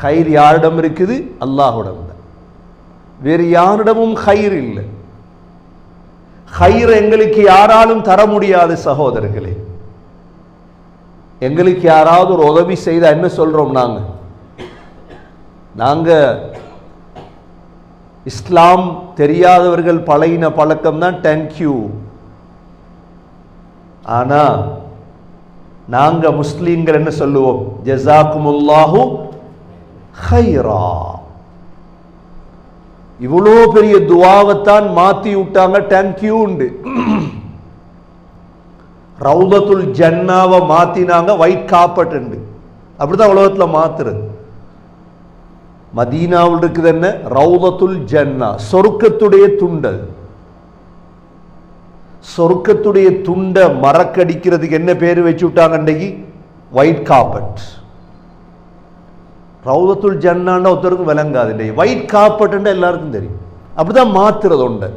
ஹைர் யாரிடம் இருக்குது? அல்லாஹுடம் தான் வேறு யாரிடமும் ஹைர் இல்லை. ஹைர் எங்களுக்கு யாராலும் தர முடியாது சகோதரர்களே. எங்களுக்கு யாராவது ஒரு உதவி செய்தால் என்ன சொல்றோம் நாங்க? நாங்க இஸ்லாம் தெரியாதவர்கள் பழகின பழக்கம் தான் தேங்க்யூ ஆனா நாங்க முஸ்லீம்கள் என்ன சொல்லுவோம்? ஜசாக்குமுல்லாஹூ ஹைரா. இவ்வளோ பெரிய துவாவைத்தான் மாத்தி விட்டாங்க தேங்க்யூ உண்டு. ரவுதத்துல் ஜன்னாவை மாத்தினாங்க ஒயிட் காப்பட் உண்டு. அப்படிதான் உலகத்தில் மாத்துறது. மதீனாவில் இருக்குது என்ன? ரவுதத்துல் ஜன்னா சொருக்கத்துடைய துண்டல். சொருக்கத்துடைய துண்டை மறக்கடிக்கிறதுக்கு என்ன பேர் வச்சு விட்டாங்க அன்றைக்கு ஒயிட் காப்பட் ரவுதத்துல் ஜன்னாண்ட ஒருத்தருக்கும் விளங்காது. இல்லை ஒயிட் காப்பட்ன்ற எல்லாருக்கும் தெரியும். அப்படிதான் மாத்துறது உண்டு.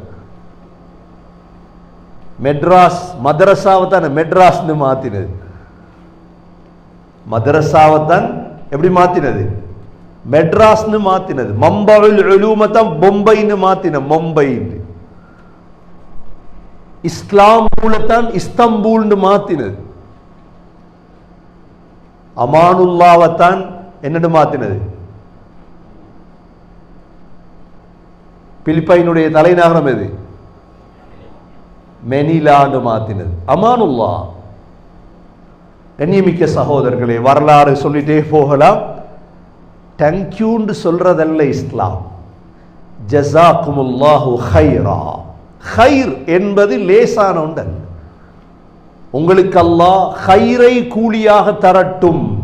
மெட்ராஸ் மதரசாவை தான் மெட்ராஸ்னு மாத்தினது. மதரசாவை தான் எப்படி மாத்தினது? மெட்ராஸ்னு மாத்தினது. மம்பாவில் எழுமத்தான் பொம்பைன்னு மாத்தின மும்பைன்னு. இஸ்லாம்பூலத்தான் இஸ்தம்பூல்னு மாத்தினது. அமானுல்லாவைத்தான் என்னன்னு மாத்தினது. பிலிப்பைனுடைய தலைநகரம் எது? மெனிலாண்டு மாற்றினது அமானுல்லா. கண்ணியமிக்க சகோதரர்களே வரலாறு சொல்லிட்டே போகலாம். தேங்க்யூன்னு சொல்றதல்ல இஸ்லாம். ஜசாக்குமுல்லாஹு ஹைரா ஹைர் என்பது லேசான ஒன்றல் உங்களுக்கு அல்லாஹ் ஹைரை கூலியாக தரட்டும்.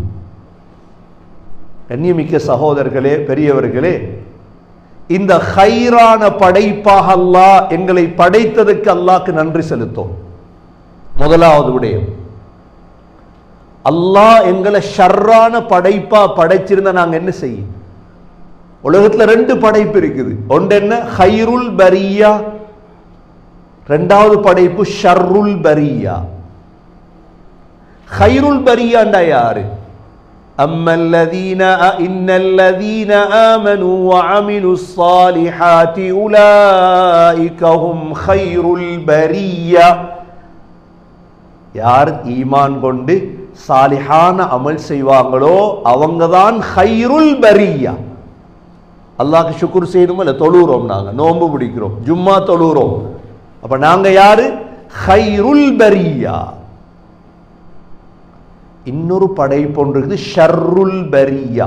கண்ணியமிக்க சகோதரர்களே பெரியவர்களே இந்த ஹைரான படைப்பாக அல்லாஹ் எங்களை படைத்ததுக்கு அல்லாஹ்க்கு நன்றி செலுத்தும். முதலாவது விடயம். அல்லாஹ் எங்களை ஷர்ரான படைப்பா படைச்சிருந்தா நாங்க என்ன செய்யும்? உலகத்துல ரெண்டு படைப்பு இருக்குது. ஒன்று என்ன? ஹைருல் பரியா. ரெண்டாவது படைப்பு ஷர்ருல் பரியா. ஹைருல் பரியாண்டா யாரு? أما الذين إن الذين آمنوا وعملوا الصالحات أولئك هم خير البرية யார் ஈமான் கொண்டு சாலிஹான அமல் செய்வாங்களோ அவங்க தான் ஹைருல் பரியா அல்லாஹ்க்கு சுக்குர் செய்யணும் இல்லை தொழுகிறோம் நாங்க நோன்பு பிடிக்கிறோம் ஜும்மா தொழுகிறோம் அப்ப நாங்க யாரு ஹைருல் பரியா இன்னொரு படைப்பு ஒன்று இருக்குது ஷர்ருல் பரியா.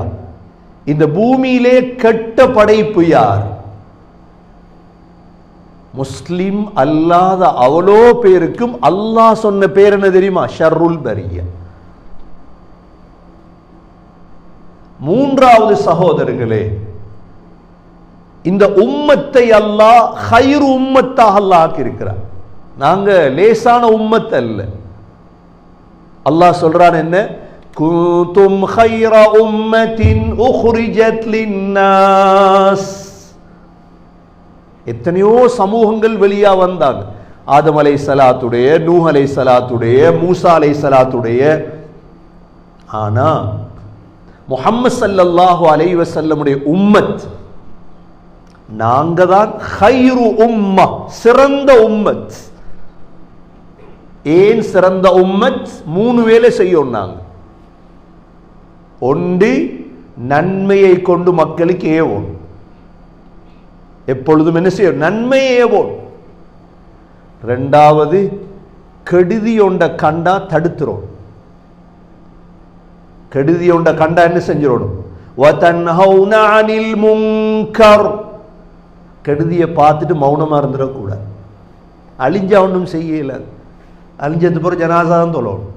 இந்த பூமியிலே கெட்ட படைப்பு யார்? முஸ்லிம் அல்லாத அவ்வளோ பேருக்கும் அல்லாஹ் சொன்ன பேர் என்ன தெரியுமா? ஷர்ருல் பரியா. மூன்றாவது சகோதரர்களே இந்த உம்மத்தை அல்லாஹ் ஹைரு உம்மத்தாக அல்லாஹ் ஆக்கியிருக்கிறார். நாங்க லேசான உம்மத் அல்ல அல்லாஹ் சொல்கிறான் என்ன? குந்தும் ஹைர உம்மத்தின் உஹ்ரிஜத் லின்னாஸ். எத்தனையோ சமூகங்கள் வெளியா வந்தாங்க. ஆதம் அலை சலாத்துடைய நூ அலை சலாத்துடைய மூசா அலை சலாத்துடைய ஆனா முஹம்மது சல்லல்லாஹு அலைவ செல்லமுடைய உம்மத் நாங்க தான் ஹைரு உம்மா சிறந்த உம்மத். ஏன் சிறந்த உம்மத் மூணு வேலை செய்யும் நாங்கள் ஒன்று நன்மையை கொண்டு மக்களுக்கு ஏவோம். எப்பொழுதும் என்ன செய்யும்? நன்மையை ஏவோம். ரெண்டாவது கெடுதியொண்ட கண்டா தடுத்துறோம் கெடுதியொண்ட கண்டா என்ன செஞ்சிடணும் கெடுதியை பார்த்துட்டு மௌனமாக இருந்துடக்கூடாது. அழிஞ்சா ஒன்றும் செய்யலாது அழிஞ்சது பிறகு ஜனாசாதம் தொழணும்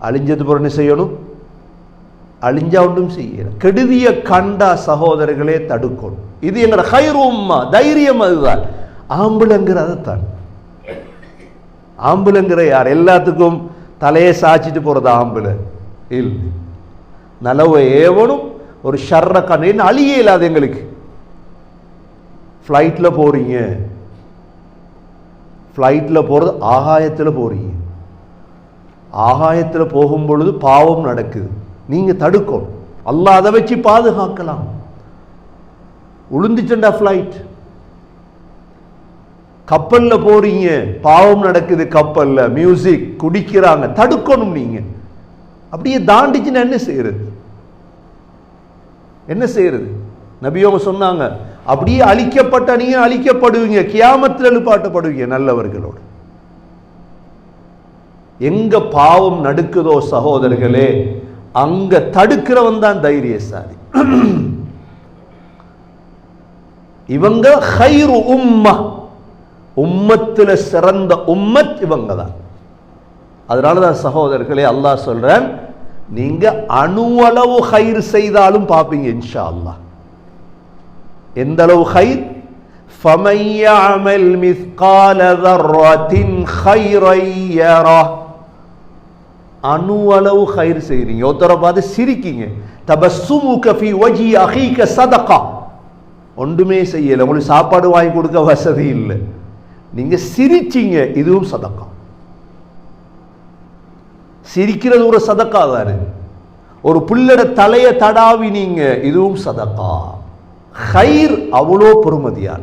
அழிஞ்சது பிறகு என்ன செய்யணும் அழிஞ்சா ஒன்றும் செய்யல கெடுதிய கண்டா சகோதரர்களே தடுக்கணும் இது எங்கட ஹைரோம்மா தைரியம் அதுதான் ஆம்புலங்கிற அதைத்தான் ஆம்புலங்கிற யார் எல்லாத்துக்கும் தலையை சாய்ச்சிட்டு போறது ஆம்புல இல்லை நலவு ஏவனும் ஒரு ஷர்ற கண்ணு அழியே இல்லாது எங்களுக்கு ஃப்ளைட்டில் போறீங்க ஃப்ளைட்டில் போகிறது ஆகாயத்தில் போறீங்க. ஆகாயத்தில் போகும் பொழுது பாவம் நடக்குது. நீங்கள் தடுக்கணும். அல்லாஹ் அதை வச்சு பாதுகாக்கலாம். உளுந்துச்சண்டா ஃப்ளைட் கப்பல்ல போறீங்க. பாவம் நடக்குது கப்பல்ல. மியூசிக் குடிக்கிறாங்க. தடுக்கணும் நீங்கள் அப்படியே தாண்டிச்சுன்னா என்ன செய்யறது? என்ன செய்யறது? நபியோங்க சொன்னாங்க அப்படியே அழிக்கப்பட்ட நீங்க அழிக்கப்படுவீங்க. கியாமத்தில் எழுப்பாட்டப்படுவீங்க நல்லவர்களோடு. எங்க பாவம் நடுக்குதோ சகோதரர்களே அங்க தடுக்கிறவன் தான் தைரியசாலி. இவங்க ஹைரு உம்மா. உம்மத்துல சிறந்த உம்மத் இவங்க தான். அதனால தான் சகோதரர்களே அல்லாஹ் சொல்றேன் நீங்க அணுவளவு ஹைர் செய்தாலும் பார்ப்பீங்க இன்ஷா அல்லாஹ். எந்த அளவு ஹைர் ஃபமையமல் மிஸ்கால தர்ரத்தின் ஹைரையரா அணு அளவு ஹைர் செய்கிறீங்க ஒருத்தரை பார்த்து சிரிக்கீங்க. தபசுமு கஃபி ஒஜி அஹீக சதக்கா ஒன்றுமே செய்யலை. உங்களுக்கு சாப்பாடு வாங்கி கொடுக்க வசதி இல்லை. நீங்கள் சிரிச்சிங்க. இதுவும் சதக்கா சிரிக்கிறது ஒரு சதக்கா தானே. ஒரு புள்ளட தலையை தடாவினீங்க. இதுவும் சதக்கா ஹைர் அவ்வளோ பொறுமதியான